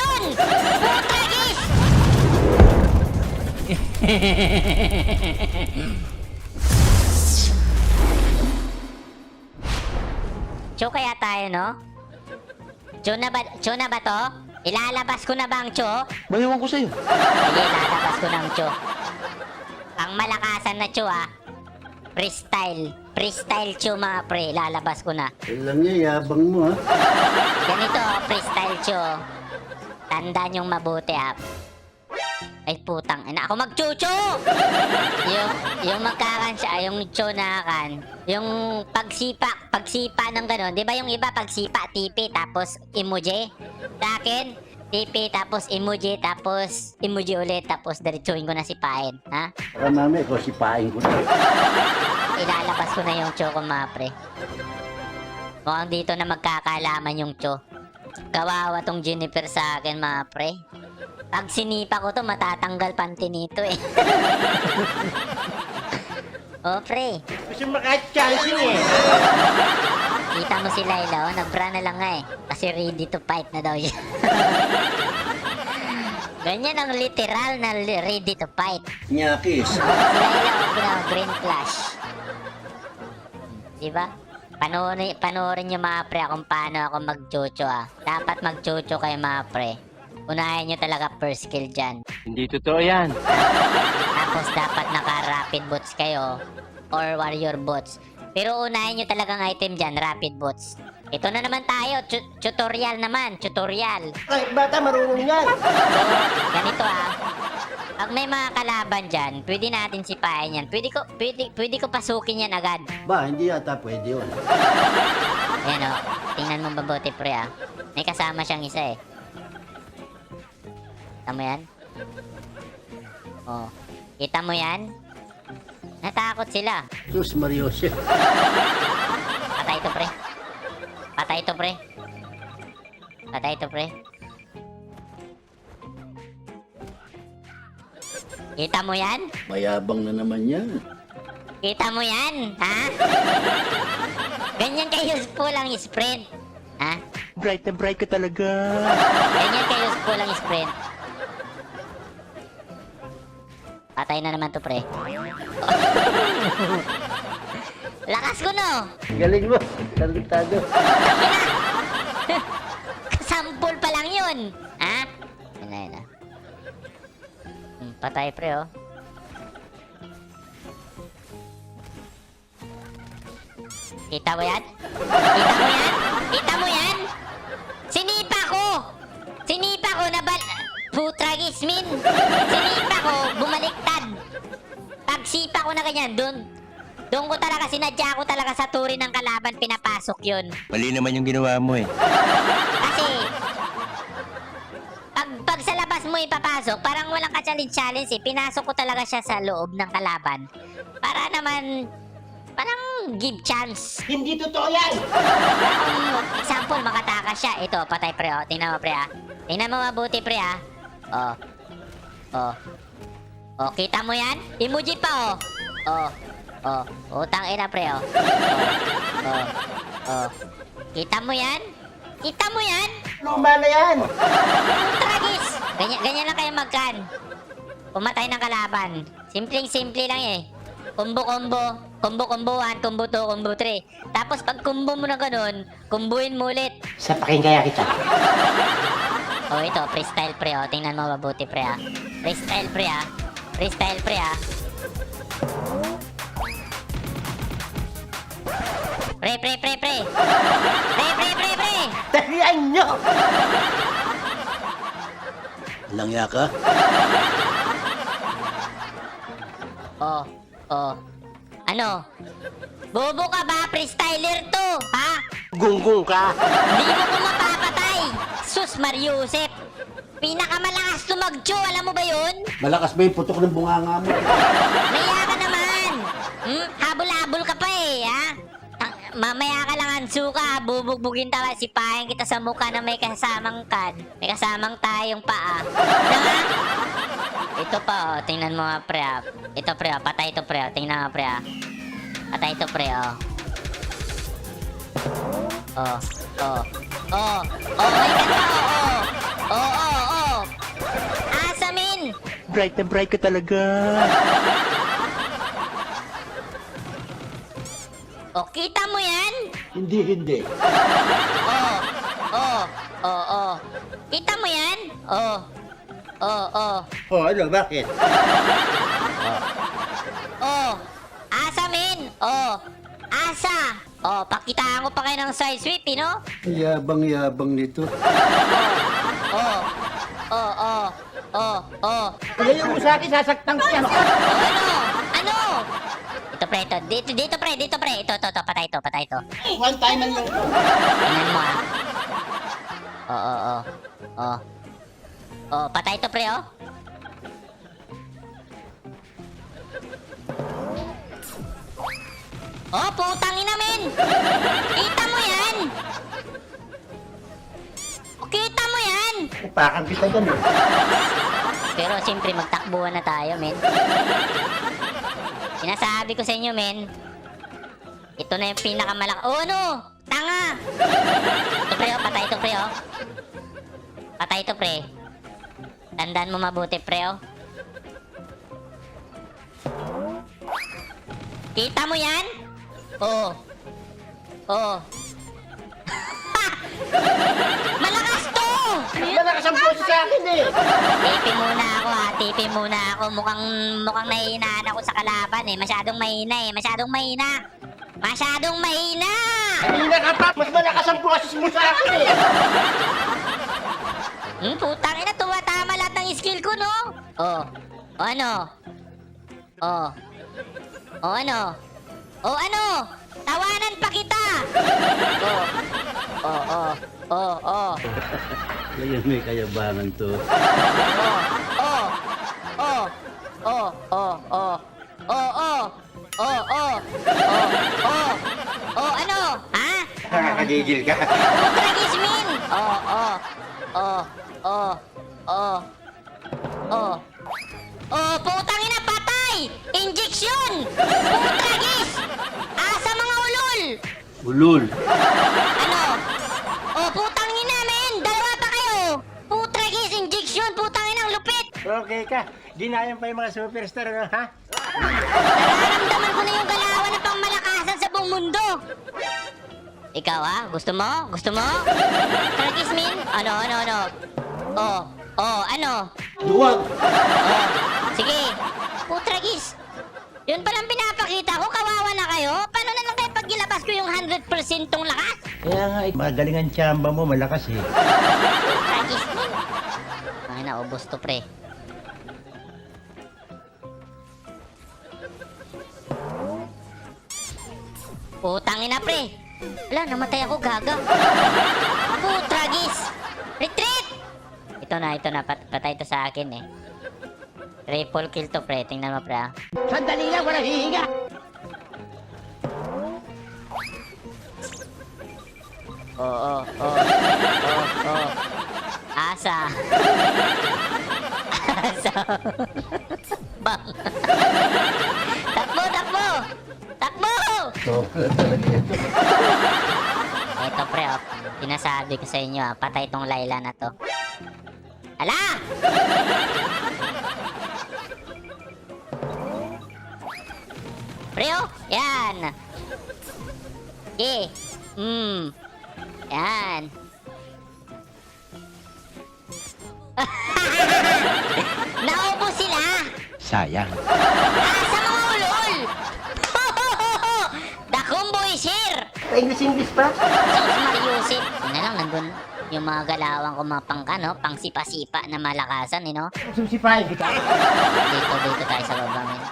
Injection! Putragis! Cho kaya tayo, no? Cho na ba, cho na ba to? Ilalabas ko na ba ang cho? Bayawan ko sa'yo. Sige, ilalabas ko ng cho. Ang malakasan na cho, ah. Freestyle. Freestyle cho, mga pre. Ilalabas ko na. Alam niya, yabang mo ha. Ganito, freestyle cho. Tandaan yung mabuti, ah. Ay, putang ina. Ako magchucho! yung, yung magkakansya, yung cho na kan. Yung pagsipa, pagsipa ng ganon. Di ba yung iba pagsipa, tipi, tapos emoji? Sa akin, tipi, tapos emoji, tapos emoji ulit, tapos diretsuhin ko na si Pain. Ha? Para mami, ikaw sipain ko na. Ilalabas ko na yung cho ko, mga pre. Mukhang dito na magkakalaman yung cho. Kawawa tong Jennifer sa akin, mga pre. Pag sinipa ko to, matatanggal panty nito eh. oh, pre. Kasi makachance eh. Kita mo si Laila, oh, nagbra na lang nga eh. Kasi ready to fight na daw siya. Ganyan ang literal na li- ready to fight. Nyakis. Laila, oh, green flash. Diba? Panoorin, panoorin nyo mga pre kung paano ako magchucho ah. Dapat magchucho kayo mga pre. Unahin nyo talaga first kill dyan. Hindi totoo yan. Tapos dapat naka-rapid boots kayo or warrior boots. Pero unahin nyo talagang item dyan, rapid boots. Ito na naman tayo, tu- tutorial naman, tutorial. Ay, bata, marunong yan. So, ganito ah. Pag may mga kalaban dyan, pwede natin sipahin yan. Pwede ko, pwede, pwede ko pasukin yan agad. Ba, hindi yata pwede yun. Ayan o, tingnan mo mabuti pre ah. May kasama siyang isa eh. Kita mo yan? Oh, kita mo yan? Natakot sila. Sus, Mariose. Patay ito, pre. Patay ito, pre. Patay ito, pre. Kita mo yan? Mayabang na naman yan. Kita mo yan? Ha? Ganyan kayo useful ang sprint. Ha? Bright na bright ka talaga. Ganyan kayo useful ang sprint. Patay na naman to, pre. Lakas ko, no? Galing mo. Targetado. Sampol pa lang yun. Ha? Na, yun na. Patay, pre, oh. Kita mo yan? Kita mo yan? Kita mo yan? Sinipa ko! Sinipa ko na bal... Putragis, min! Sinipa ko, bumaliktad. Pagsipa ko na ganyan, doon... Doon ko talaga, sinadya ko talaga sa turi ng kalaban, pinapasok yun. Mali naman yung ginawa mo eh. Kasi, pag, labas mo ipapasok, parang walang ka-challenge-challenge eh. Pinasok ko talaga siya sa loob ng kalaban. Para naman, parang give chance. Hindi totoo yan. Kung example, makatakas siya. Ito, patay pre, oh. Tingnan mo pre, ah. Tingnan mo mabuti pre, ah. Oh. Oh. Oh, kita mo yan? Emoji pa, oh. Oh. Oh. Utang ina pre, oh. Oh. Oh. Oh. Kita mo yan? Kita mo yan? Luma na yan. Tragis! Ganyan, ganyan lang kayo magkan. Pumatay ng kalaban. Simpleng-simple lang eh. Kumbo-kumbo. Kumbo-kumbo 1, kumbo 2, kumbo 3. Tapos pag kumbo mo na ganun, kumbuin mo ulit. Sa pakingaya kita. Oh, ito, freestyle pre, oh. Tingnan mo mabuti, pre, ah. Freestyle pre, ah. Freestyle pre, ah. Pre, pre, pre, pre. Pre, pre, pre, pre. Talian nyo. Langya ka? Oh, oh. Ano? Bobo ka ba? Freestyler to, ha? Gunggong ka. Hindi mo ko mapapatay. Sus Mariusep. Pinakamalakas to magcho, alam mo ba yun? Malakas ba yung putok ng bunganga mo? Maya ka naman. Hmm? Habol-habol ka pa eh, ha? Mamaya ka ang suka, bubugbugin tawa, sipahin kita sa mukha na may kasamang kan. May kasamang tayong paa. Diba? Ito pa, oh. Tingnan mo nga, pre, ah. Ito, pre, oh. Patay ito, pre, oh. Tingnan nga, pre, ah. Patay ito, pre, oh. Oh, oh, oh, oh, may ganito, oh, oh, oh, oh. Asamin! Bright na bright ka talaga. Oh, kita mo yan? Hindi, hindi. Oo. Oo. Oo. Kita mo yan? Oo. Oo, oo. Oh, ano, bakit? Oo. Asa, men. Oo. Asa. Oh, pakitaan ko pa kayo ng side sweep, eh, you know? Yabang-yabang nito. Oo. Oo. Oo. Oo. Oo. Kaya yung mo sa akin, sasaktan ko yan. Ano? Pre, ito. Dito, dito, pre, dito, pre. Ito, ito, ito. Patay ito, patay ito. One time lang to. Tingnan mo, ah. Oh, oh, oh. Oh. Oh, patay ito, pre, oh. Oh, putang ina, men! Kita mo yan! Oh, Kita mo yan! Upakan kita dyan eh. Pero siyempre magtakbuhan na tayo, men. Sinasabi ko sa inyo, men. Ito na yung pinakamalak... Oh, ano? Tanga! Ito, pre, oh. Patay ito, pre, oh. Patay ito, pre. Tandaan mo mabuti, pre, oh. Kita mo yan? Oo. Oo. Malakas to! Malakas ang puso sa akin eh. Tipi muna ako tipi muna ako. Mukhang, mukhang nahihinaan ako sa kalaban eh. Masyadong mahina eh, masyadong mahina. Masyadong mahina! Kanina ka pa, mas malakas ang boses mo sa akin eh. Hmm, putang ina, tumatama lahat ng skill ko, no? Oh, o ano? Oh. O ano? O ano? Tawanan pa kita! Oh. Oh, oh, oh, oh. Ngayon may kayabangan to. Oh, oh, oh, oh, oh, oh. Oh, oh. Oh, oh. Oh, oh. Oh, ano? Ha? Nakakagigil ka. Huwag ka nagismin. Oh, oh. Oh, oh. Oh. Oh. Oh, putang ina patay! Injeksyon! Putragis! Asa mga ulol! Ulol. Okay ka. Ginayang pa yung mga superstar, no, ha? Nararamdaman ko na yung galawan ng pangmalakasan sa buong mundo. Ikaw ha? Gusto mo? Gusto mo? Tragis min? Ano, ano, ano? Oh, oh, ano? Duwag. Oh, sige. Putragis. Yun palang pinapakita ko, kawawa na kayo. Paano na lang kayo pag ilabas ko yung 100% tong lakas? Kaya nga, eh, magaling ang tsamba mo, malakas eh. Putragis min. Ay na, ubos to pre. Putang ina pre. Wala, namatay ako gaga. Putragis. Retreat! Ito na, ito na. Pat patay to sa akin eh. Triple kill to pre. Tingnan mo pre ah. Sandali lang, walang hihinga. Oo, oo, oo, oo, oo. Asa. Asa. Bang. takbo, takbo! Takbo! Ito pre, oh. Sinasabi ko sa inyo, ah. Patay tong Layla na to. Ala! Pre, oh. Yan. Okay. Hmm. Yan. Naupo sila! Sayang. Asa mga ulol! The combo is here! English-English pa? Mariusip! Yun na lang, nandun yung mga galawang ko mga pang, ano, pang sipa-sipa na malakasan, eh, no? Susipahin kita. Dito, dito tayo sa baba, men.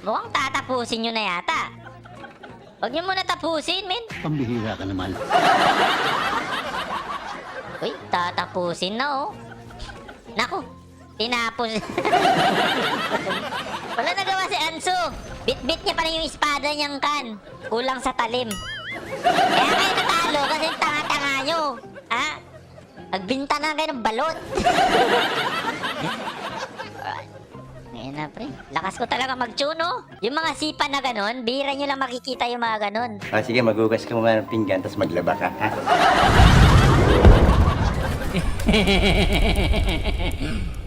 Mukhang tatapusin nyo na yata. Huwag nyo muna tapusin, men. Pambihira ka naman. Uy, tatapusin na, oh. Naku, tinapos. Wala nagawa si Anso. Bit-bit niya pa rin yung espada niyang kan. Kulang sa talim. Kaya kayo natalo kasi tanga-tanga nyo. Ha? Nagbinta na kayo ng balot. Ngayon na, pre. Lakas ko talaga mag-tune, Yung mga sipa na ganon, bira nyo lang makikita yung mga ganon. O sige, magugas ka muna ng pinggan, tapos maglaba ka, ha?